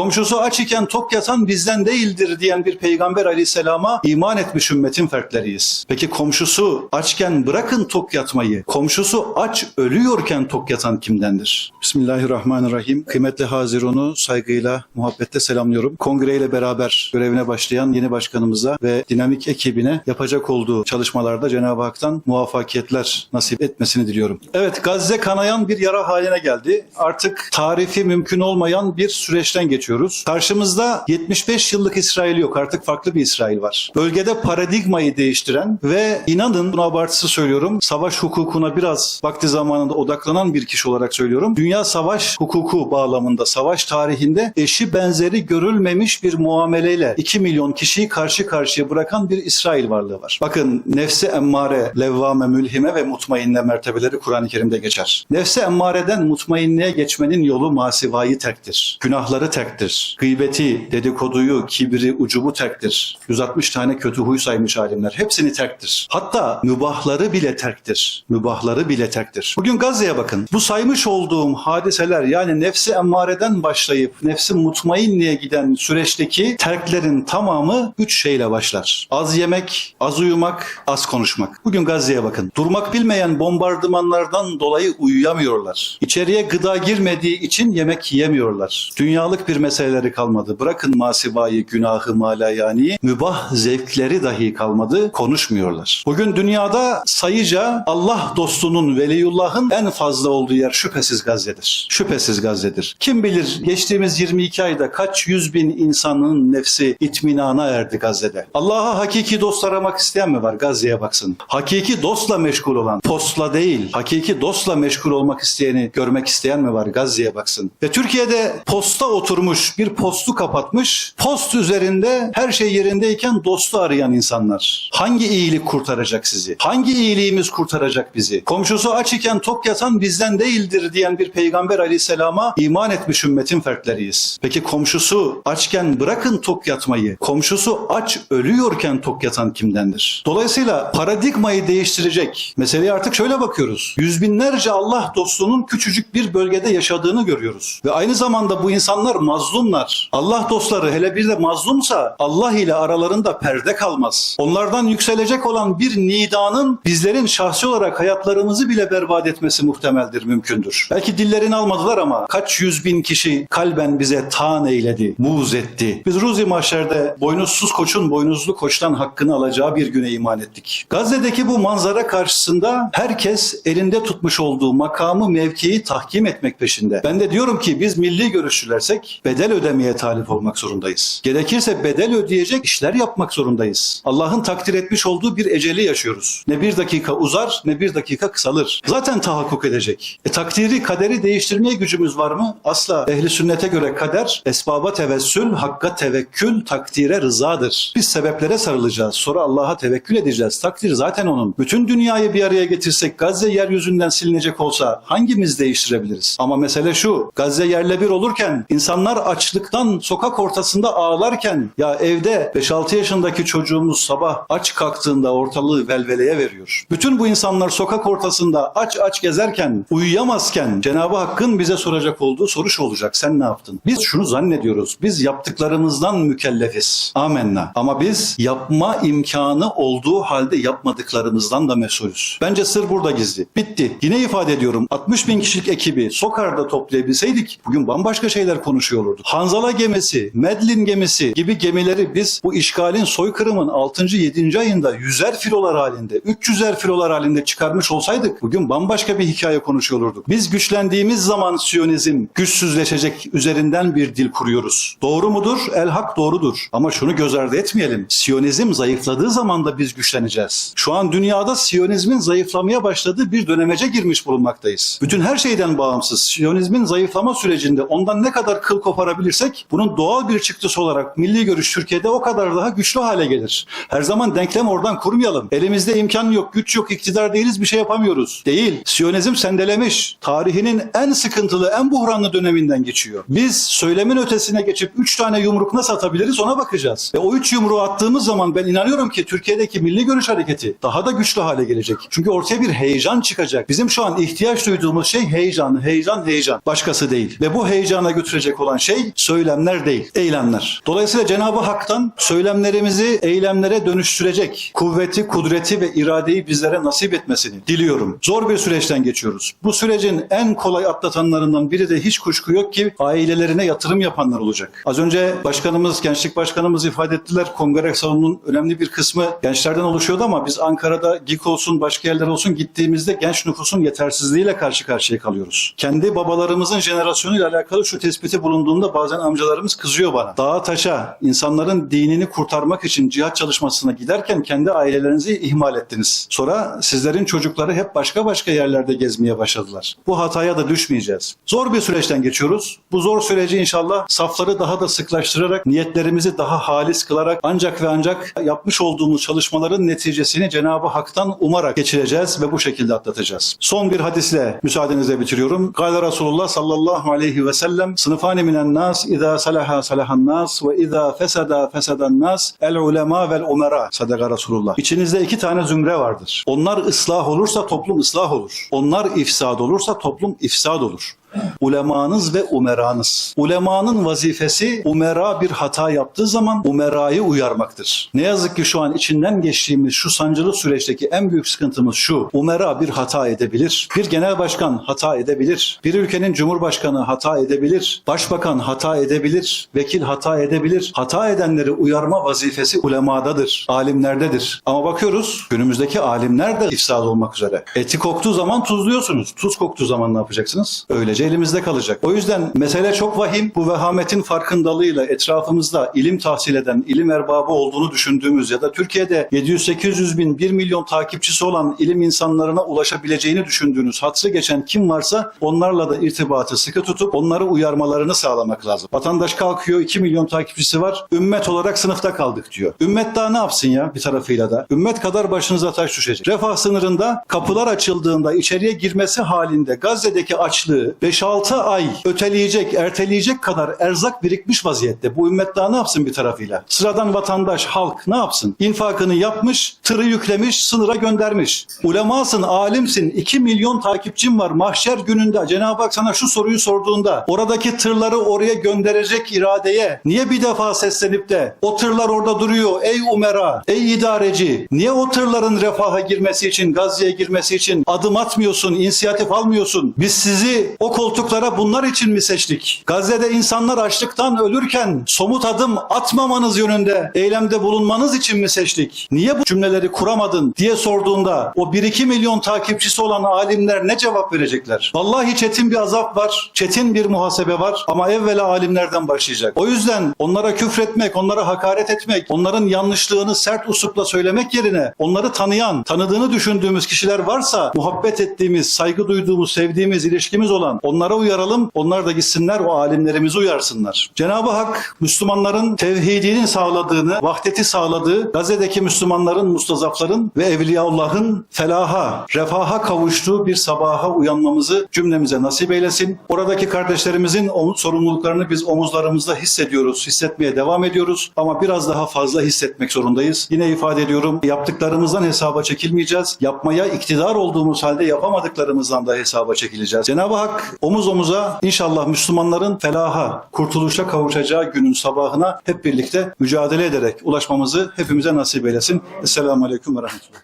Komşusu aç iken tok yatan bizden değildir diyen bir peygamber aleyhisselama iman etmiş ümmetin fertleriyiz. Peki komşusu açken bırakın tok yatmayı, komşusu aç ölüyorken tok yatan kimdendir? Bismillahirrahmanirrahim. Kıymetli Hazirun'u saygıyla, muhabbetle selamlıyorum. Kongreyle beraber görevine başlayan yeni başkanımıza ve dinamik ekibine yapacak olduğu çalışmalarda Cenab-ı Hak'tan muvaffakiyetler nasip etmesini diliyorum. Evet Gazze kanayan bir yara haline geldi. Artık tarifi mümkün olmayan bir süreçten geçiyoruz. Karşımızda 75 yıllık İsrail yok. Artık farklı bir İsrail var. Bölgede paradigmayı değiştiren ve inanın buna abartısı söylüyorum. Savaş hukukuna biraz vakti zamanında odaklanan bir kişi olarak söylüyorum. Dünya savaş hukuku bağlamında, savaş tarihinde eşi benzeri görülmemiş bir muameleyle 2 milyon kişiyi karşı karşıya bırakan bir İsrail varlığı var. Bakın nefsi emmare, levvame, mülhime ve mutmainne mertebeleri Kur'an-ı Kerim'de geçer. Nefsi emmareden mutmainliğe geçmenin yolu masivayı terktir. Günahları terktir. Gıybeti, dedikoduyu, kibri, ucubu terktir. 160 tane kötü huy saymış alimler. Hepsini terktir. Hatta mübahları bile terktir. Mübahları bile terktir. Bugün Gazze'ye bakın. Bu saymış olduğum hadiseler yani nefsi emmareden başlayıp nefsi mutmainliğe giden süreçteki terklerin tamamı üç şeyle başlar. Az yemek, az uyumak, az konuşmak. Bugün Gazze'ye bakın. Durmak bilmeyen bombardımanlardan dolayı uyuyamıyorlar. İçeriye gıda girmediği için yemek yiyemiyorlar. Dünyalık bir meseleleri kalmadı. Bırakın masivayı, günahı, malayani, mübah zevkleri dahi kalmadı. Konuşmuyorlar. Bugün dünyada sayıca Allah dostunun, veliyullahın en fazla olduğu yer şüphesiz Gazze'dir. Şüphesiz Gazze'dir. Kim bilir geçtiğimiz 22 ayda kaç yüz bin insanın nefsi itminana erdi Gazze'de. Allah'a hakiki dost aramak isteyen mi var? Gazze'ye baksın. Hakiki dostla meşgul olan, postla değil, hakiki dostla meşgul olmak isteyeni görmek isteyen mi var? Gazze'ye baksın. Ve Türkiye'de posta oturmuş, bir postu kapatmış, post üzerinde her şey yerindeyken dostu arayan insanlar. Hangi iyilik kurtaracak sizi? Hangi iyiliğimiz kurtaracak bizi? Komşusu aç iken tok yatan bizden değildir diyen bir peygamber aleyhisselama iman etmiş ümmetin fertleriyiz. Peki komşusu açken bırakın tok yatmayı, komşusu aç ölüyorken tok yatan kimdendir? Dolayısıyla paradigmayı değiştirecek. Meseleye artık şöyle bakıyoruz. Yüz binlerce Allah dostunun küçücük bir bölgede yaşadığını görüyoruz. Ve aynı zamanda bu insanlar mazlumlar. Allah dostları hele bir de mazlumsa Allah ile aralarında perde kalmaz. Onlardan yükselecek olan bir nidanın bizlerin şahsi olarak hayatlarımızı bile berbat etmesi muhtemeldir, mümkündür. Belki dillerini almadılar ama kaç yüz bin kişi kalben bize taan eyledi, muz etti. Biz Ruzi Mahşer'de boynuzsuz koçun boynuzlu koçtan hakkını alacağı bir güne iman ettik. Gazze'deki bu manzara karşısında herkes elinde tutmuş olduğu makamı, mevkiyi tahkim etmek peşinde. Ben de diyorum ki biz milli görüşçülersek bedel ödemeye talip olmak zorundayız. Gerekirse bedel ödeyecek işler yapmak zorundayız. Allah'ın takdir etmiş olduğu bir eceli yaşıyoruz. Ne bir dakika uzar ne bir dakika kısalır. Zaten tahakkuk edecek. E, takdiri, kaderi değiştirmeye gücümüz var mı? Asla. Ehli sünnete göre kader, esbaba tevessül, hakka tevekkül, takdire rızadır. Biz sebeplere sarılacağız. Sonra Allah'a tevekkül edeceğiz. Takdir zaten onun. Bütün dünyayı bir araya getirsek Gazze yeryüzünden silinecek olsa hangimiz değiştirebiliriz? Ama mesele şu. Gazze yerle bir olurken, insanlar açlıktan sokak ortasında ağlarken ya evde 5-6 yaşındaki çocuğumuz sabah aç kalktığında ortalığı velveleye veriyor. Bütün bu insanlar sokak ortasında aç aç gezerken, uyuyamazken Cenab-ı Hakk'ın bize soracak olduğu soru şu olacak. Sen ne yaptın? Biz şunu zannediyoruz. Biz yaptıklarımızdan mükellefiz. Amenna. Ama biz yapma imkanı olduğu halde yapmadıklarımızdan da mesulüz. Bence sır burada gizli. Bitti. Yine ifade ediyorum. 60 bin kişilik ekibi Sokar'da toplayabilseydik bugün bambaşka şeyler konuşuyor olurduk. Hanzala gemisi, Medlin gemisi gibi gemileri biz bu işgalin soykırımın 6. 7. ayında yüzer filolar halinde, 300'er filolar halinde çıkarmış olsaydık bugün bambaşka bir hikaye konuşuyor olurduk. Biz güçlendiğimiz zaman Siyonizm güçsüzleşecek üzerinden bir dil kuruyoruz. Doğru mudur? El hak doğrudur. Ama şunu göz ardı etmeyelim. Siyonizm zayıfladığı zaman da biz güçleneceğiz. Şu an dünyada Siyonizmin zayıflamaya başladığı bir dönemece girmiş bulunmaktayız. Bütün her şeyden bağımsız. Siyonizmin zayıflama sürecinde ondan ne kadar kıl koparabilirsek bunun doğal bir çıktısı olarak milli görüş Türkiye'de o kadar daha güçlü hale gelir. Her zaman denklem oradan kurmayalım. Elimizde imkan yok, güç yok, iktidar değiliz bir şey yapamıyoruz. Değil. Siyonizm sendelemiş. Tarihinin en sıkıntılı, en buhranlı döneminden geçiyor. Biz söylemin ötesine geçip üç tane yumruk nasıl atabiliriz ona bakacağız. Ve o üç yumruğu attığımız zaman ben inanıyorum ki Türkiye'deki milli görüş hareketi daha da güçlü hale gelecek. Çünkü ortaya bir heyecan çıkacak. Bizim şu an ihtiyaç duyduğumuz şey heyecan, heyecan, heyecan. Başkası değil. Ve bu heyecana götürecek olan şey şey söylemler değil, eylemler. Dolayısıyla Cenab-ı Hak'tan söylemlerimizi eylemlere dönüştürecek kuvveti, kudreti ve iradeyi bizlere nasip etmesini diliyorum. Zor bir süreçten geçiyoruz. Bu sürecin en kolay atlatanlarından biri de hiç kuşku yok ki ailelerine yatırım yapanlar olacak. Az önce başkanımız, gençlik başkanımız ifade ettiler. Kongre salonunun önemli bir kısmı gençlerden oluşuyordu ama biz Ankara'da GİK olsun, başka yerler olsun gittiğimizde genç nüfusun yetersizliğiyle karşı karşıya kalıyoruz. Kendi babalarımızın jenerasyonuyla alakalı şu tespiti bulunduğunda bazen amcalarımız kızıyor bana. Dağa taşa insanların dinini kurtarmak için cihat çalışmasına giderken kendi ailelerinizi ihmal ettiniz. Sonra sizlerin çocukları hep başka başka yerlerde gezmeye başladılar. Bu hataya da düşmeyeceğiz. Zor bir süreçten geçiyoruz. Bu zor süreci inşallah safları daha da sıklaştırarak, niyetlerimizi daha halis kılarak ancak ve ancak yapmış olduğumuz çalışmaların neticesini Cenab-ı Hak'tan umarak geçireceğiz ve bu şekilde atlatacağız. Son bir hadisle müsaadenizle bitiriyorum. Gale Resulullah sallallahu aleyhi ve sellem sınıfani minen nas idâ salaha salahan nas ve idâ feseda fesedan nas el ulema vel umera sadaka Resulullah. İçinizde iki tane zümre vardır. Onlar ıslah olursa toplum ıslah olur. Onlar ifsad olursa toplum ifsad olur. Ulemanız ve umeranız. Ulemanın vazifesi umera bir hata yaptığı zaman umerayı uyarmaktır. Ne yazık ki şu an içinden geçtiğimiz şu sancılı süreçteki en büyük sıkıntımız şu. Umera bir hata edebilir. Bir genel başkan hata edebilir. Bir ülkenin cumhurbaşkanı hata edebilir. Başbakan hata edebilir. Vekil hata edebilir. Hata edenleri uyarma vazifesi ulemadadır. Alimlerdedir. Ama bakıyoruz günümüzdeki alimler de ifsad olmak üzere. Eti koktuğu zaman tuzluyorsunuz. Tuz koktuğu zaman ne yapacaksınız? Öylece elimizde kalacak. O yüzden mesele çok vahim. Bu vehametin farkındalığıyla etrafımızda ilim tahsil eden, ilim erbabı olduğunu düşündüğümüz ya da Türkiye'de 700-800 bin, 1 milyon takipçisi olan ilim insanlarına ulaşabileceğini düşündüğünüz, hatırı geçen kim varsa onlarla da irtibatı sıkı tutup onları uyarmalarını sağlamak lazım. Vatandaş kalkıyor 2 milyon takipçisi var. Ümmet olarak sınıfta kaldık diyor. Ümmet daha ne yapsın ya bir tarafıyla da? Ümmet kadar başınıza taş düşecek. Refah sınırında kapılar açıldığında içeriye girmesi halinde Gazze'deki açlığı 5-6 ay öteleyecek, erteleyecek kadar erzak birikmiş vaziyette. Bu ümmet daha ne yapsın bir tarafıyla? Sıradan vatandaş, halk ne yapsın? İnfakını yapmış, tırı yüklemiş, sınıra göndermiş. Ulemasın, alimsin, 2 milyon takipçin var. Mahşer gününde Cenab-ı Hak sana şu soruyu sorduğunda oradaki tırları oraya gönderecek iradeye niye bir defa seslenip de o tırlar orada duruyor ey umera, ey idareci niye o tırların refaha girmesi için, Gazze'ye girmesi için adım atmıyorsun, inisiyatif almıyorsun? Biz sizi o koltuklara bunlar için mi seçtik? Gazze'de insanlar açlıktan ölürken somut adım atmamanız yönünde eylemde bulunmanız için mi seçtik? Niye bu cümleleri kuramadın diye sorduğunda o 1-2 milyon takipçisi olan alimler ne cevap verecekler? Vallahi çetin bir azap var, çetin bir muhasebe var ama evvela alimlerden başlayacak. O yüzden onlara küfretmek, onlara hakaret etmek, onların yanlışlığını sert uslupla söylemek yerine onları tanıyan, tanıdığını düşündüğümüz kişiler varsa muhabbet ettiğimiz, saygı duyduğumuz, sevdiğimiz, ilişkimiz olan onlara uyaralım. Onlar da gitsinler o alimlerimizi uyarsınlar. Cenab-ı Hak Müslümanların tevhidinin sağladığını, vahdeti sağladığı, Gazze'deki Müslümanların, mustazafların ve Evliyaullah'ın felaha, refaha kavuştuğu bir sabaha uyanmamızı cümlemize nasip eylesin. Oradaki kardeşlerimizin sorumluluklarını biz omuzlarımızda hissediyoruz, hissetmeye devam ediyoruz ama biraz daha fazla hissetmek zorundayız. Yine ifade ediyorum, yaptıklarımızdan hesaba çekilmeyeceğiz. Yapmaya iktidar olduğumuz halde yapamadıklarımızdan da hesaba çekileceğiz. Cenab-ı Hak omuz omuza inşallah Müslümanların felaha, kurtuluşa kavuşacağı günün sabahına hep birlikte mücadele ederek ulaşmamızı hepimize nasip eylesin. Esselamu Aleyküm ve Rahmetullah.